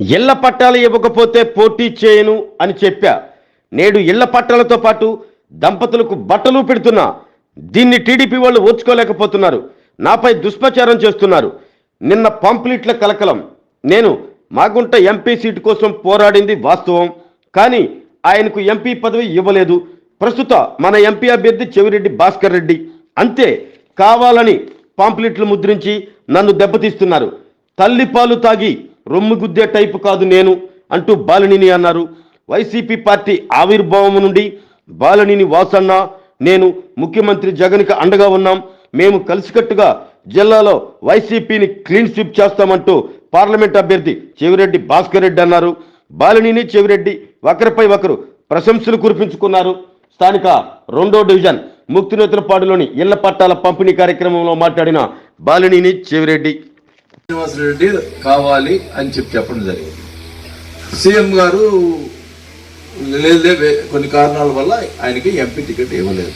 ఇళ్ళ పట్టాలు ఇవ్వకపోతే పోటీ చేయను అని చెప్పా. నేడు ఇళ్ళ పట్టాలతో పాటు దంపతులకు బట్టలు పెడుతున్నా. దీన్ని టీడీపీ వాళ్ళు ఓర్చుకోలేకపోతున్నారు నాపై దుష్ప్రచారం చేస్తున్నారు. నిన్న పాంప్లెట్ల కలకలం. నేను మాగుంట ఎంపీ సీటు కోసం పోరాడింది వాస్తవం. కానీ ఆయనకు ఎంపీ పదవి ఇవ్వలేదు. ప్రస్తుత మన ఎంపీ అభ్యర్థి చెవిరెడ్డి భాస్కర్ రెడ్డి. అంతే కావాలని పాంప్లెట్లు ముద్రించి నన్ను దెబ్బతీస్తున్నారు. తల్లి పాలు తాగి రొమ్ము గుద్దే టైపు కాదు నేను అంటూ బాలినిని అన్నారు. వైసీపీ పార్టీ ఆవిర్భావం నుండి బాలనిని వాసన్న నేను ముఖ్యమంత్రి జగన్కి అండగా ఉన్నాం. మేము కలిసికట్టుగా జిల్లాలో వైసీపీని క్లీన్ స్వీప్ చేస్తామంటూ పార్లమెంట్ అభ్యర్థి చెవిరెడ్డి భాస్కర్ రెడ్డి అన్నారు. బాలినిని చెవిరెడ్డి ఒకరిపై ఒకరు ప్రశంసలు కురిపించుకున్నారు. స్థానిక రెండో డివిజన్ ముక్తినేతులపాడులోని ఇళ్ళ పట్టాల పంపిణీ కార్యక్రమంలో మాట్లాడిన బాలినిని చెవిరెడ్డి. శ్రీనివాసరెడ్డి కావాలి అని చెప్పి చెప్పడం జరిగింది. సీఎం గారు లేదే వే- కొన్ని కారణాల వల్ల ఆయనకి ఎంపీ టికెట్ ఇవ్వలేదు.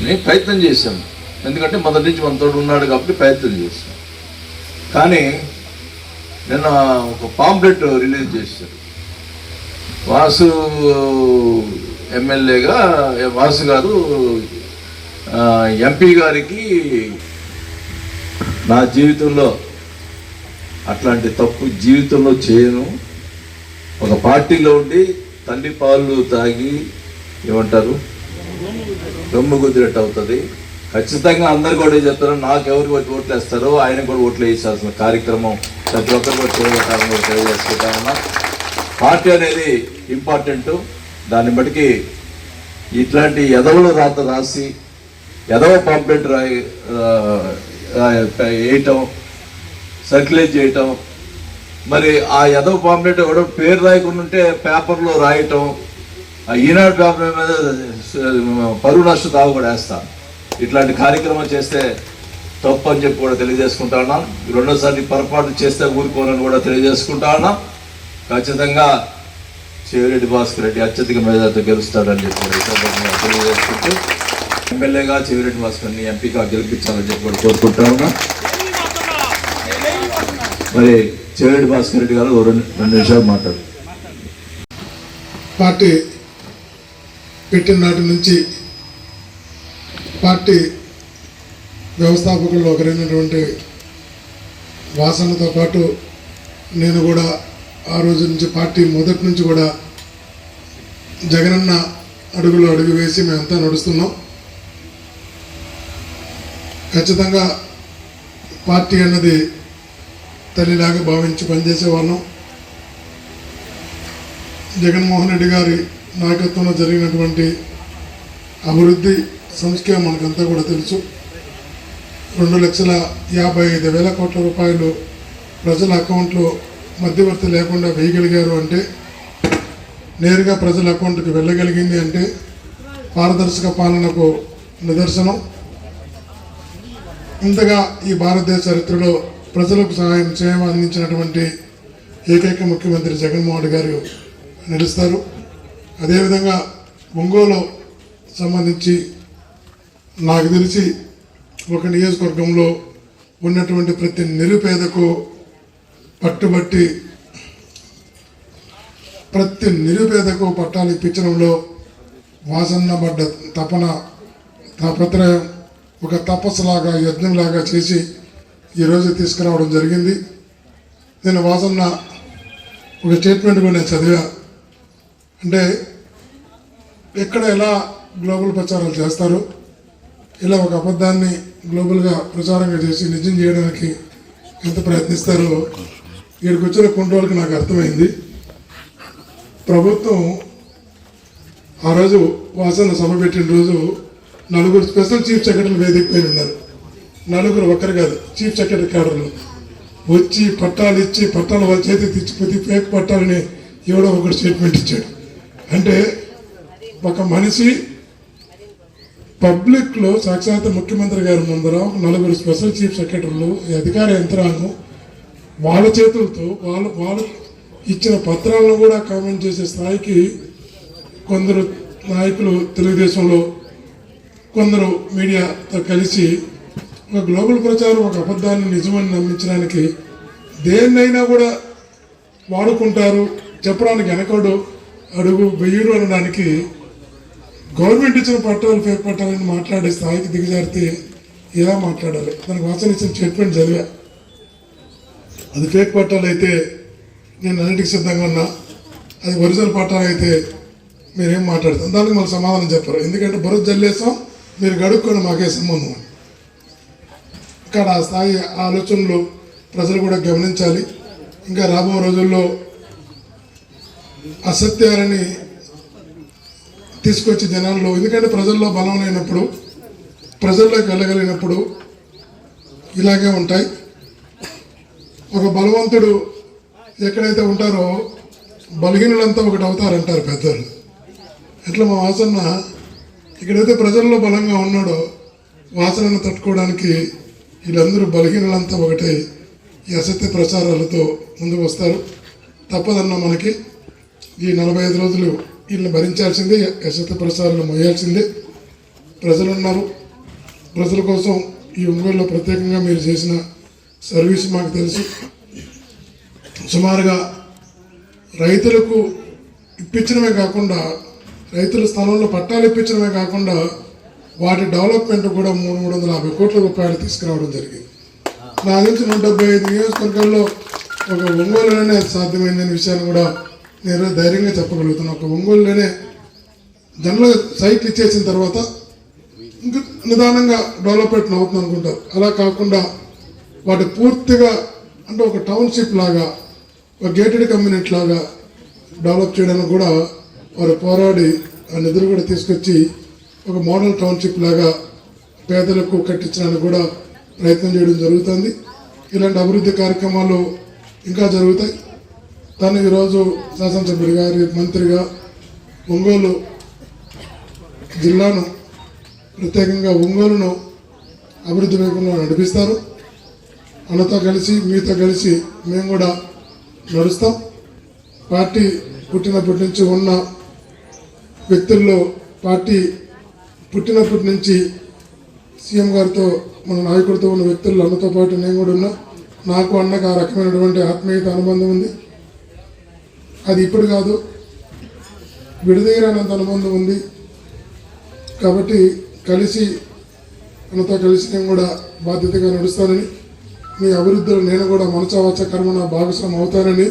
నేను ప్రయత్నం చేశాను ఎందుకంటే మొదటి నుంచి మన తోడు ఉన్నాడు కాబట్టి ప్రయత్నం చేశాను కానీ నిన్న ఒక పాంప్లెట్ రిలీజ్ చేశారు. వాసు ఎమ్మెల్యేగా వాసు గారు ఎంపీ గారికి నా జీవితంలో అట్లాంటి తప్పు జీవితంలో చేయను. ఒక పార్టీలో ఉండి తల్లి పాలు తాగి ఏమంటారు? దమ్ము కుదిరట్టు అవుతుంది. ఖచ్చితంగా అందరు కూడా ఏం చెప్తారు? నాకు ఎవరికి వచ్చి ఓట్లు వేస్తారో ఆయన కూడా ఓట్లు వేసాల్సిన కార్యక్రమం ప్రతి ఒక్కరు కూడా చేయగలుగుతారని కూడా తెలియజేసుకుంటా ఉన్నా. పార్టీ అనేది ఇంపార్టెంట్. దాన్ని బట్టి ఇట్లాంటి ఎదవలు రాత రాసి ఎదవ పాంప్లెట్ రాయి వేయటం సర్క్యులేట్ చేయటం మరి ఆ ఎదవ పాంప్లెట్ ఎవడో పేరు రాయకుండా ఉంటే పేపర్లో రాయటం ఆ ఈనాడు పేపర్ మీద పరువు నష్ట తాగు కూడా వేస్తాను ఇట్లాంటి కార్యక్రమం చేస్తే తప్పు అని చెప్పి కూడా తెలియజేసుకుంటా ఉన్నాం. రెండోసారి పొరపాటు చేస్తే ఊరుకోనని కూడా తెలియజేసుకుంటా ఉన్నాం. ఖచ్చితంగా చెవిరెడ్డి భాస్కర్ రెడ్డి అత్యధిక మేధాతో గెలుస్తాడని చెప్పి తెలియజేసుకుంటూ ఎమ్మెల్యేగా చెవిరెడ్డి భాస్కర్ని ఎంపీగా గెలిపించాలని చెప్పి కూడా కోరుకుంటా ఉన్నా. మరి చెవిరెడ్డి భాస్కర్ రెడ్డి గారు రెండు నిమిషాలు మాట్లాడు. పార్టీ పెట్టిన నాటి నుంచి పార్టీ వ్యవస్థాపకుల్లో ఒకరైనటువంటి వాసనతో పాటు నేను కూడా ఆ రోజు నుంచి పార్టీ మొదటి నుంచి కూడా జగనన్న అడుగులు అడుగు వేసి మేమంతా నడుస్తున్నాం. ఖచ్చితంగా పార్టీ అన్నది తల్లిలాగా భావించి పనిచేసేవాళ్ళం జగన్మోహన్ రెడ్డి గారి నాయకత్వంలో జరిగినటువంటి అభివృద్ధి సంస్కే మనకంతా కూడా తెలుసు. రెండు లక్షల యాభై ఐదు వేల కోట్ల రూపాయలు ప్రజల అకౌంట్లో మధ్యవర్తి లేకుండా వేయగలిగారు అంటే నేరుగా ప్రజల అకౌంట్కి వెళ్ళగలిగింది అంటే పారదర్శక పాలనకు నిదర్శనం. ఇంతగా ఈ భారతదేశ చరిత్రలో ప్రజలకు సహాయం సేవ అందించినటువంటి ఏకైక ముఖ్యమంత్రి జగన్మోహన్ గారు నిలుస్తారు. అదేవిధంగా ఒంగోలు సంబంధించి నాకు తెలిసి ఒక నియోజకవర్గంలో ఉన్నటువంటి ప్రతి నిరుపేదకు పట్టుబట్టి ప్రతి నిరుపేదకు పట్టాలు ఇప్పించడంలో వాసన్న పడ్డ తపన తాపత్రయం ఒక తపస్సులాగా యజ్ఞంలాగా చేసి ఈరోజు తీసుకురావడం జరిగింది. నేను వాసన్న ఒక స్టేట్మెంట్ కూడా నేను చదివా. అంటే ఎక్కడ ఎలా గ్లోబల్ ప్రచారాలు చేస్తారు ఇలా ఒక అబద్ధాన్ని గ్లోబల్గా ప్రచారంగా చేసి నిజం చేయడానికి ఎంత ప్రయత్నిస్తారో ఇక్కడికి వచ్చిన కొన్ని నాకు అర్థమైంది. ప్రభుత్వం ఆ రోజు వాసన సభ పెట్టిన రోజు నలుగురు స్పెషల్ చీఫ్ సెక్రటరీలు వేదిక పైన ఉన్నారు. నలుగురు ఒక్కరు కాదు చీఫ్ సెక్రటరీ క్యాడర్లు. వచ్చి పట్టాలు ఇచ్చి పట్టాలు వాళ్ళ చేతికి తెచ్చిపోతే ఫేక్ పట్టాలని ఎవడో ఒకటి స్టేట్మెంట్ ఇచ్చాడు. అంటే ఒక మనిషి పబ్లిక్లో సాక్షాత్ ముఖ్యమంత్రి గారి ముందర నలుగురు స్పెషల్ చీఫ్ సెక్రటరీలు అధికార యంత్రాంగం వాళ్ళ చేతులతో వాళ్ళు వాళ్ళు ఇచ్చిన పత్రాలను కూడా కామెంట్ చేసే స్థాయికి కొందరు నాయకులు తెలుగుదేశంలో కొందరు మీడియాతో కలిసి ఒక గ్లోబల్ ప్రచారం ఒక అబద్ధాన్ని నిజమని నమ్మించడానికి దేన్నైనా కూడా వాడుకుంటారు. చెప్పడానికి వెనకడు అడుగు వెయ్యడు అనడానికి గవర్నమెంట్ ఇచ్చిన పట్టాలు ఫేక్ పట్టాలని మాట్లాడే స్థాయికి దిగజారితే ఎలా మాట్లాడాలి? దానికి వాసన ఇచ్చిన స్టేట్మెంట్ చదివా. అది ఫేక్ పట్టాలు అయితే నేను అన్నిటికి సిద్ధంగా ఉన్నా. అది ఒరిజినల్ పట్టాలు అయితే మీరేం మాట్లాడతాం దానికి మళ్ళీ సమాధానం చెప్పరు. ఎందుకంటే బురద జల్లేసాం మీరు గడుక్కొని మాకే సంబంధం అని. ఇక్కడ ఆ స్థాయి ఆలోచనలు ప్రజలు కూడా గమనించాలి. ఇంకా రాబో రోజుల్లో అసత్యాలని తీసుకొచ్చి జనాల్లో ఎందుకంటే ప్రజల్లో బలం లేనప్పుడు ప్రజల్లోకి వెళ్ళగలిగినప్పుడు ఇలాగే ఉంటాయి. ఒక బలవంతుడు ఎక్కడైతే ఉంటారో బలహీనులంతా ఒకటి అవుతారంటారు పెద్దలు. ఎట్లా మా వాసన్న ఇక్కడైతే ప్రజల్లో బలంగా ఉన్నాడో వాసనను తట్టుకోవడానికి వీళ్ళందరూ బలహీనలంతా ఒకటే ఈ అసత్య ప్రచారాలతో ముందుకు వస్తారు. తప్పదన్న మనకి ఈ నలభై ఐదు రోజులు వీళ్ళని భరించాల్సిందే అసత్య ప్రచారాలు మోయాల్సిందే. ప్రజలు ఉన్నారు ప్రజల కోసం ఈ ఒంగోలులో ప్రత్యేకంగా మీరు చేసిన సర్వీస్ మాకు తెలుసు. సుమారుగా రైతులకు ఇప్పించడమే కాకుండా రైతుల స్థలంలో పట్టాలు ఇప్పించడమే కాకుండా వాటి డెవలప్మెంట్ కూడా మూడు మూడు వందల యాభై కోట్ల రూపాయలు తీసుకురావడం జరిగింది. నా నుంచి నూట డెబ్బై ఐదు నియోజకవర్గాల్లో ఒక ఒంగోలులోనే అది సాధ్యమైందనే విషయాన్ని కూడా నేను ధైర్యంగా చెప్పగలుగుతున్నాను ఒక ఒంగోలులోనే జనరల్ సైట్ ఇచ్చేసిన తర్వాత ఇంకా నిదానంగా డెవలప్మెంట్ అవుతుంది అనుకుంటారు అలా కాకుండా వాటి పూర్తిగా అంటే ఒక టౌన్షిప్ లాగా ఒక గేటెడ్ కమ్యూనిటీ లాగా డెవలప్ చేయడానికి కూడా వారు పోరాడి ఆ నిధులు కూడా తీసుకొచ్చి ఒక మోడల్ టౌన్షిప్ లాగా పేదలకు కట్టించడానికి కూడా ప్రయత్నం చేయడం జరుగుతుంది. ఇలాంటి అభివృద్ధి కార్యక్రమాలు ఇంకా జరుగుతాయి. తను ఈరోజు శాసనసభ్యుడి గారి మంత్రిగా ఒంగోలు జిల్లాను ప్రత్యేకంగా ఒంగోలును అభివృద్ధి వైపులో నడిపిస్తారు. అన్నతో కలిసి మీతో కలిసి మేము కూడా నడుస్తాం. పార్టీ పుట్టినప్పటి నుంచి ఉన్న వ్యక్తుల్లో పార్టీ పుట్టినప్పటి నుంచి సీఎం గారితో మన నాయకుడితో ఉన్న వ్యక్తుల్లో అన్నతో పాటు నేను కూడా ఉన్నా. నాకు అన్నకు ఆ రకమైనటువంటి ఆత్మీయత అనుబంధం ఉంది. అది ఇప్పుడు కాదు. విడదీరానంత అనుబంధం ఉంది. కాబట్టి కలిసి మనతో కలిసి నేను కూడా బాధ్యతగా నడుస్తానని మీ అభివృద్ధిలో నేను కూడా మనసవాచ కర్మ నా భాగస్వామి అవుతానని